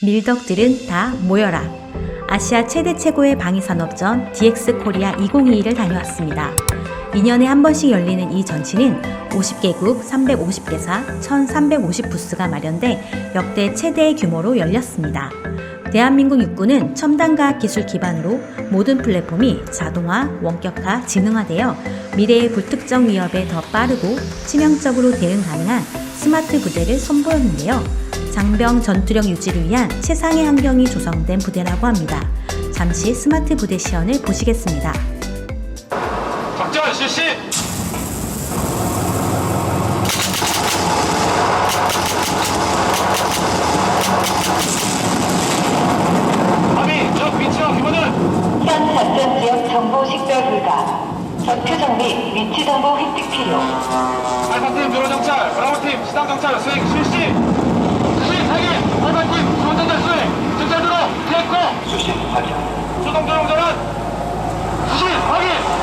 밀덕들은 다 모여라. 아시아 최대 최고의 방위산업전 DX 코리아 2022를 다녀왔습니다. 2년에 한 번씩 열리는 이 전시는 50개국 350개사 1350부스가 마련돼 역대 최대의 규모로 열렸습니다. 대한민국 육군은 첨단과학 기술 기반으로 모든 플랫폼이 자동화, 원격화, 지능화되어 미래의 불특정 위협에 더 빠르고 치명적으로 대응 가능한 스마트 부대를 선보였는데요. 장병 전투력 유지를 위한 최상의 환경이 조성된 부대라고 합니다. 잠시 스마트 부대 시연을 보시겠습니다. 작전 실시! 함이 적 위치와 규모는 현 작전 지역 정보 식별 불가. 전투 정비, 위치 정보 획득 필요. 알파팀 도로 정찰, 브라보팀 시당 정찰 수행 실시! 수행 확인! 알파팀 지원 전달 수행! 정찰 도로 수신 확인! 수동 전환! 수신 확인!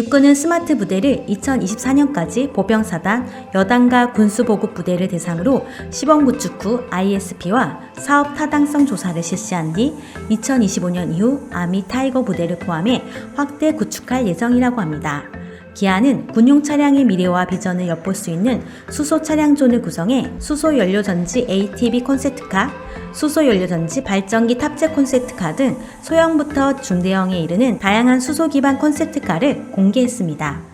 육군은 스마트 부대를 2024년까지 보병사단 여단과 군수보급 부대를 대상으로 시범 구축 후 ISP와 사업 타당성 조사를 실시한 뒤 2025년 이후 아미 타이거 부대를 포함해 확대 구축할 예정이라고 합니다. 기아는 군용 차량의 미래와 비전을 엿볼 수 있는 수소 차량존을 구성해 수소 연료 전지 ATV 콘셉트카, 수소 연료 전지 발전기 탑재 콘셉트카 등 소형부터 중대형에 이르는 다양한 수소 기반 콘셉트카를 공개했습니다.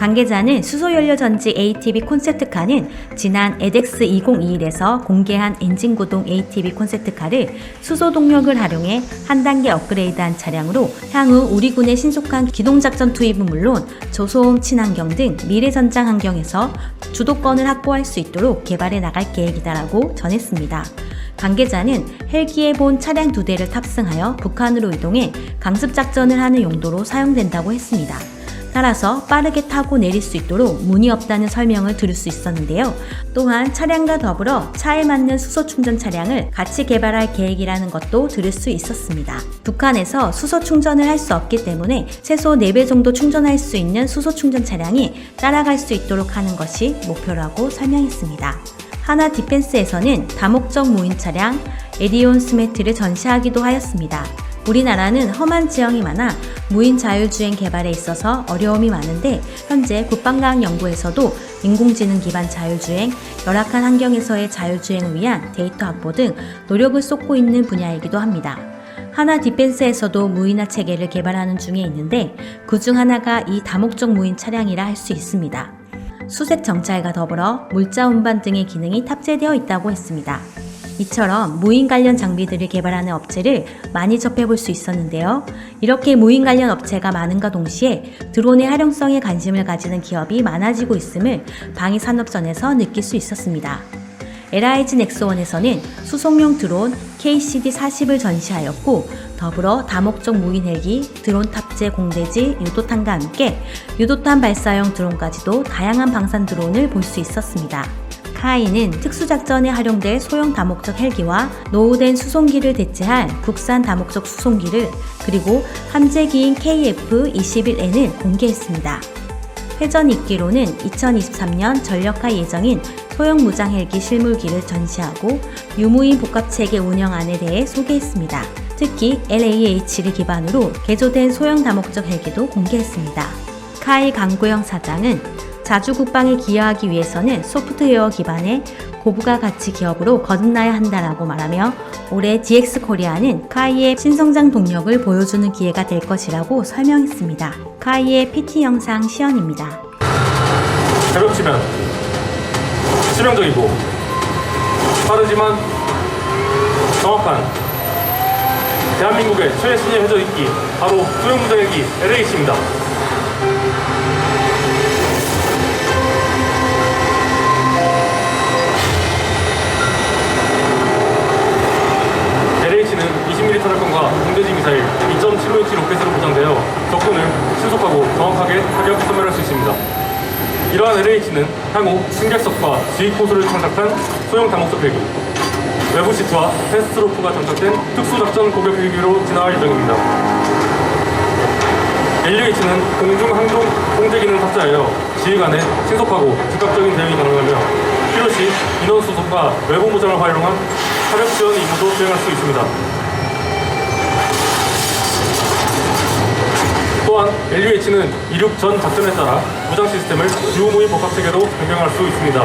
관계자는 수소연료전지 ATV 콘셉트카는 지난 에덱스 2021에서 공개한 엔진 구동 ATV 콘셉트카를 수소 동력을 활용해 한 단계 업그레이드한 차량으로 향후 우리 군의 신속한 기동작전 투입은 물론 저소음 친환경 등 미래 전장 환경에서 주도권을 확보할 수 있도록 개발해 나갈 계획이다라고 전했습니다. 관계자는 헬기에 본 차량 두 대를 탑승하여 북한으로 이동해 강습 작전을 하는 용도로 사용된다고 했습니다. 따라서 빠르게 타고 내릴 수 있도록 문이 없다는 설명을 들을 수 있었는데요. 또한 차량과 더불어 차에 맞는 수소 충전 차량을 같이 개발할 계획이라는 것도 들을 수 있었습니다. 북한에서 수소 충전을 할 수 없기 때문에 최소 4배 정도 충전할 수 있는 수소 충전 차량이 따라갈 수 있도록 하는 것이 목표라고 설명했습니다. 하나 디펜스에서는 다목적 무인 차량 에디온 스매트를 전시하기도 하였습니다. 우리나라는 험한 지형이 많아 무인 자율주행 개발에 있어서 어려움이 많은데 현재 국방과학 연구에서도 인공지능 기반 자율주행, 열악한 환경에서의 자율주행을 위한 데이터 확보 등 노력을 쏟고 있는 분야이기도 합니다. 하나 디펜스에서도 무인화 체계를 개발하는 중에 있는데 그 중 하나가 이 다목적 무인 차량이라 할 수 있습니다. 수색 정찰과 더불어 물자 운반 등의 기능이 탑재되어 있다고 했습니다. 이처럼 무인 관련 장비들을 개발하는 업체를 많이 접해볼 수 있었는데요. 이렇게 무인 관련 업체가 많은가 동시에 드론의 활용성에 관심을 가지는 기업이 많아지고 있음을 방위산업전에서 느낄 수 있었습니다. LIG 넥스원에서는 수송용 드론 KCD-40을 전시하였고 더불어 다목적 무인 헬기, 드론 탑재 공대지 유도탄과 함께 유도탄 발사용 드론까지도 다양한 방산 드론을 볼 수 있었습니다. 카이는 특수작전에 활용될 소형 다목적 헬기와 노후된 수송기를 대체할 국산 다목적 수송기를 그리고 함재기인 KF-21N을 공개했습니다. 회전 있기로는 2023년 전력화 예정인 소형 무장 헬기 실물기를 전시하고 유무인 복합체계 운영안에 대해 소개했습니다. 특히 LAH를 기반으로 개조된 소형 다목적 헬기도 공개했습니다. 카이 강구영 사장은 자주 국방에 기여하기 위해서는 소프트웨어 기반의 고부가 가치 기업으로 거듭나야 한다라고 말하며 올해 DX 코리아는 카이의 신성장 동력을 보여주는 기회가 될 것이라고 설명했습니다. 카이의 PT 영상 시연입니다. 가볍지만 치명적이고 빠르지만 정확한 대한민국의 최신의 해저있기 바로 소형무장헬기 LH입니다. LH는 향후 승객석과 지휘 코스를 장착한 소형 다목적 헬기, 외부 시트와 패스트로프가 장착된 특수작전 고격 헬기로 진화할 예정입니다. LUH는 공중 항공 통제 기능을 탑재하여 지휘관에 신속하고 즉각적인 대응이 가능하며 필요시 인원 수속과 외부 모장을 활용한 사력 지원 임무도 수행할 수 있습니다. 또한 LUH는 이륙 전 작전에 따라 무장 시스템을 유무의 복합 체계로 변경할 수 있습니다.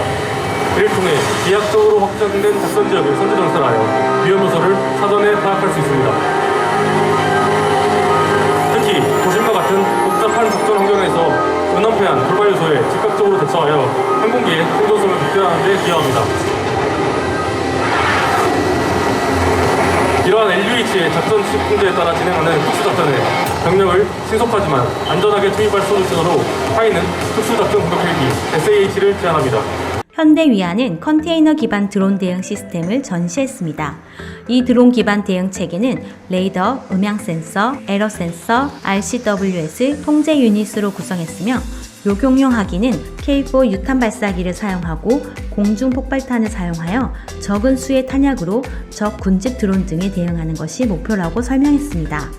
이를 통해 비약적으로 확장된 작전 지역을 선제 전설하여 위험 요소를 사전에 파악할 수 있습니다. 특히 도심과 같은 복잡한 작전 환경에서 은원패한 돌발 요소에 즉각적으로 대처하여 항공기의 생존성을 극대화하는 데 기여합니다. LUH의 작전 시풍제에 따라 진행하는 특수작전에 병력을 신속하지만 안전하게 투입할 솔루션으로 하이는 특수작전 공격 헬기 SAH를 제안합니다. 현대 위안은 컨테이너 기반 드론 대응 시스템을 전시했습니다. 이 드론 기반 대응 체계는 레이더, 음향 센서, 에러 센서, RCWS 통제 유닛으로 구성했으며 요격용 하기는 K4 유탄 발사기를 사용하고 공중 폭발탄을 사용하여 적은 수의 탄약으로 적 군집 드론 등에 대응하는 것이 목표라고 설명했습니다.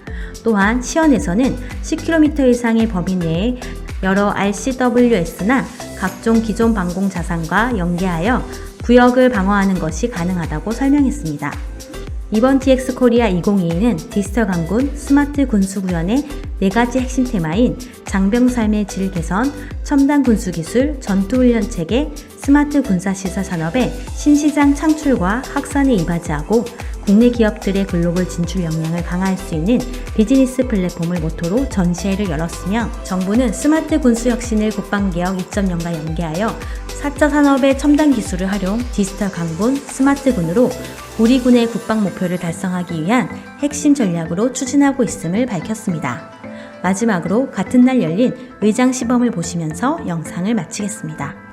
또한 시연에서는 10km 이상의 범위 내에 여러 RCWS나 각종 기존 방공 자산과 연계하여 구역을 방어하는 것이 가능하다고 설명했습니다. 이번 DX 코리아 2022는 디지털 강군 스마트 군수 구현의 네 가지 핵심 테마인 장병 삶의 질 개선, 첨단 군수 기술, 전투 훈련 체계, 스마트 군사 시설 산업의 신시장 창출과 확산에 이바지하고 국내 기업들의 글로벌 진출 역량을 강화할 수 있는 비즈니스 플랫폼을 모토로 전시회를 열었으며 정부는 스마트 군수 혁신을 국방개혁 2.0과 연계하여 4차 산업의 첨단 기술을 활용 디지털 강군 스마트군으로 우리 군의 국방 목표를 달성하기 위한 핵심 전략으로 추진하고 있음을 밝혔습니다. 마지막으로 같은 날 열린 의장 시범을 보시면서 영상을 마치겠습니다.